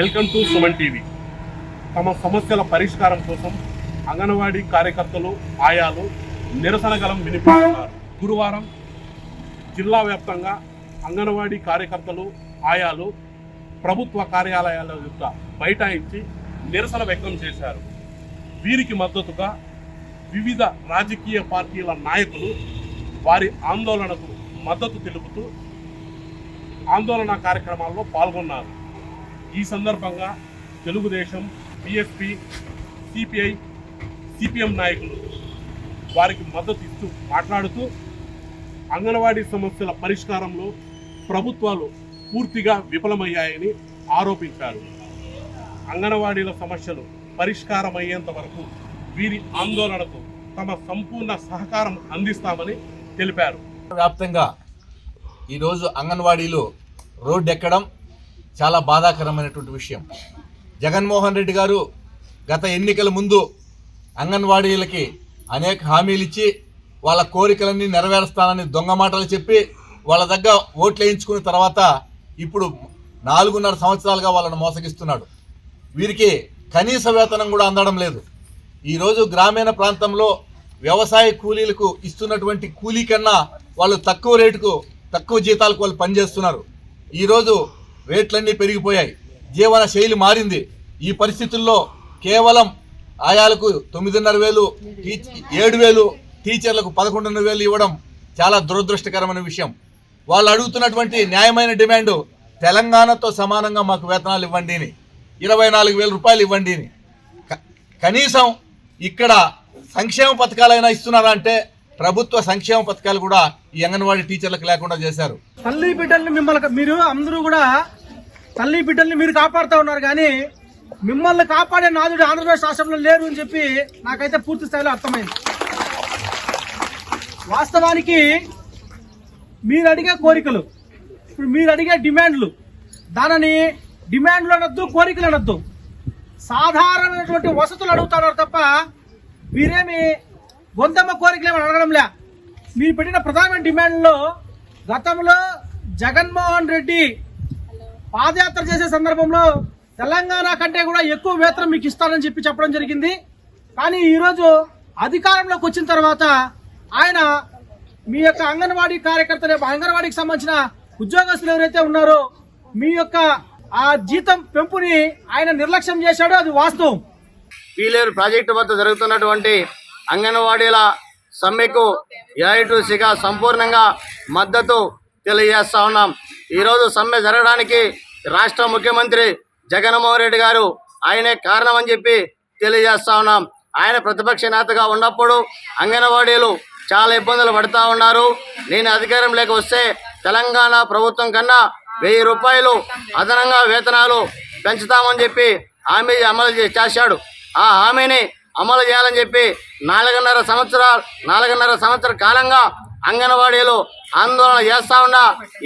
Welcome to Suman TV. తమ సమస్యల పరిష్కారం కోసం అంగన్వాడీ కార్యకర్తలు ఆయాలు నిరసన గలం వినిపిస్తున్నారు. గురువారం జిల్లా వ్యాప్తంగా అంగన్వాడీ కార్యకర్తలు ఆయాలు ప్రభుత్వ కార్యాలయాల యొక్క బైఠాయించి నిరసన వ్యక్తం చేశారు. వీరికి మద్దతుగా వివిధ రాజకీయ పార్టీల నాయకులు వారి ఆందోళనకు మద్దతు తెలుపుతూ ఆందోళన కార్యక్రమాల్లో పాల్గొన్నారు. ఈ సందర్భంగా తెలుగుదేశం బిఎస్పి సిపిఐ సిపిఎం నాయకులు వారికి మద్దతు ఇస్తూ మాట్లాడుతూ అంగన్వాడీ సమస్యల పరిష్కారంలో ప్రభుత్వాలు పూర్తిగా విఫలమయ్యాయని ఆరోపించారు. అంగన్వాడీల సమస్యలు పరిష్కారమయ్యేంత వరకు వీరి ఆందోళనకు తమ సంపూర్ణ సహకారం అందిస్తామని తెలిపారు. వ్యాప్తంగా ఈరోజు అంగన్వాడీలు రోడ్డు ఎక్కడం చాలా బాధాకరమైనటువంటి విషయం. జగన్మోహన్ రెడ్డి గారు గత ఎన్నికల ముందు అంగన్వాడీలకి అనేక హామీలు ఇచ్చి వాళ్ళ కోరికలన్నీ నెరవేరుస్తానని దొంగ మాటలు చెప్పి వాళ్ళ దగ్గర ఓట్లు వేయించుకున్న తర్వాత ఇప్పుడు నాలుగున్నర సంవత్సరాలుగా వాళ్ళని మోసగిస్తున్నాడు. వీరికి కనీస వేతనం కూడా అందడం లేదు. ఈరోజు గ్రామీణ ప్రాంతంలో వ్యవసాయ కూలీలకు ఇస్తున్నటువంటి కూలీ కన్నా వాళ్ళు తక్కువ రేటుకు తక్కువ జీతాలకు వాళ్ళు పనిచేస్తున్నారు. ఈరోజు రేట్లన్నీ పెరిగిపోయాయి. జీవన శైలి మారింది. ఈ పరిస్థితుల్లో కేవలం ఆయాలకు తొమ్మిదిన్నర వేలు ఏడు వేలు టీచర్లకు పదకొండున్నర వేలు ఇవ్వడం చాలా దురదృష్టకరమైన విషయం. వాళ్ళు అడుగుతున్నటువంటి న్యాయమైన డిమాండ్ తెలంగాణతో సమానంగా మాకు వేతనాలు ఇవ్వండి అని ఇరవై నాలుగు వేల రూపాయలు ఇవ్వండి అని. క- కనీసం ఇక్కడ సంక్షేమ పథకాలైనా ఇస్తున్నారా అంటే ప్రభుత్వ సంక్షేమ పథకాలు కూడా ఈ అంగన్వాడీ టీచర్లకు లేకుండా చేశారు. తల్లి బిడ్డల్ని మిమ్మల్ని మీరు అందరూ కూడా తల్లి బిడ్డల్ని మీరు కాపాడుతూ ఉన్నారు కానీ మిమ్మల్ని కాపాడే నాదుడు ఆంధ్రప్రదేశ్ రాష్ట్రంలో లేరు అని చెప్పి నాకైతే పూర్తి స్థాయిలో అర్థమైంది. వాస్తవానికి మీరు అడిగే కోరికలు ఇప్పుడు మీరు అడిగే డిమాండ్లు దానిని డిమాండ్లు అనొద్దు కోరికలు అనొద్దు. సాధారణమైనటువంటి వసతులు అడుగుతున్నారు తప్ప మీరేమి గొంతమ్మ కోరికలు ఏమని అడగడంలే. మీరు పెట్టిన ప్రధానమైన డిమాండ్లో గతంలో జగన్మోహన్ రెడ్డి పాదయాత్ర చేసే సందర్భంలో తెలంగాణ కంటే కూడా ఎక్కువ వేతనం మీకు ఇస్తానని చెప్పి చెప్పడం జరిగింది. కానీ ఈరోజు అధికారంలోకి వచ్చిన తర్వాత ఆయన మీ యొక్క అంగన్వాడీ కార్యకర్తలు అంగన్వాడీకి సంబంధించిన ఉద్యోగస్తులు ఎవరైతే ఉన్నారో మీ యొక్క ఆ జీతం పెంపుని ఆయన నిర్లక్ష్యం చేశాడో అది వాస్తవం. పీలేరు ప్రాజెక్టు వద్ద జరుగుతున్నటువంటి అంగన్వాడీల సమ్మెకు ఏఐటీసీగా సంపూర్ణంగా మద్దతు తెలియజేస్తా ఉన్నాం. ఈరోజు సమ్మె జరగడానికి రాష్ట్ర ముఖ్యమంత్రి జగన్మోహన్ రెడ్డి గారు ఆయనే కారణం అని చెప్పి తెలియజేస్తా ఉన్నాం. ఆయన ప్రతిపక్ష నేతగా ఉన్నప్పుడు అంగన్వాడీలు చాలా ఇబ్బందులు పడుతూ ఉన్నారు. నేను అధికారం లేక వస్తే తెలంగాణ ప్రభుత్వం కన్నా వెయ్యి రూపాయలు అదనంగా వేతనాలు పెంచుతామని చెప్పి హామీ అమలు చేశాడు. ఆ హామీని అమలు చేయాలని చెప్పి నాలుగున్నర సంవత్సరాలు నాలుగున్నర సంవత్సర కాలంగా అంగన్వాడీలు ఆందోళన చేస్తా ఉన్నా.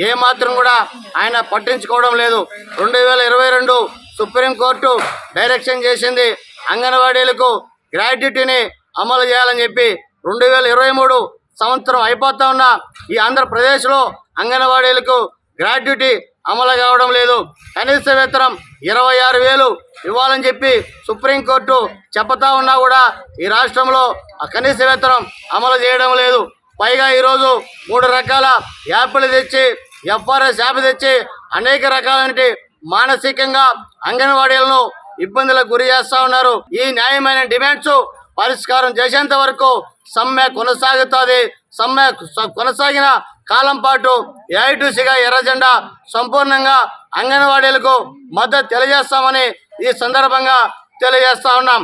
ఏమాత్రం కూడా ఆయన పట్టించుకోవడం లేదు. రెండు వేల ఇరవై రెండు సుప్రీంకోర్టు డైరెక్షన్ చేసింది. అంగన్వాడీలకు గ్రాట్యుటీని అమలు చేయాలని చెప్పి రెండు వేల ఇరవై మూడు సంవత్సరం అయిపోతా ఉన్న. ఈ ఆంధ్రప్రదేశ్లో అంగన్వాడీలకు గ్రాట్యుటీ అమలు కావడం లేదు. కనీస వేతనం ఇరవై ఆరు వేలు ఇవ్వాలని చెప్పి సుప్రీంకోర్టు చెప్తా ఉన్నా కూడా ఈ రాష్ట్రంలో ఆ కనీస వేతనం అమలు చేయడం లేదు. పైగా ఈరోజు మూడు రకాల యాప్లు తెచ్చి ఎఫ్ఆర్ఎస్ యాప్ తెచ్చి అనేక రకాలైన మానసికంగా అంగన్వాడీలను ఇబ్బందులకు గురి చేస్తూ ఉన్నారు. ఈ న్యాయమైన డిమాండ్స్ పరిష్కారం చేసేంత వరకు సమ్మె కొనసాగుతుంది. సమ్మె కొనసాగిన కాలం పాటు ఏఐటీసీగా ఎర్రజెండా సంపూర్ణంగా అంగన్వాడీలకు మద్దతు తెలియజేస్తామని ఈ సందర్భంగా తెలియజేస్తా ఉన్నాం.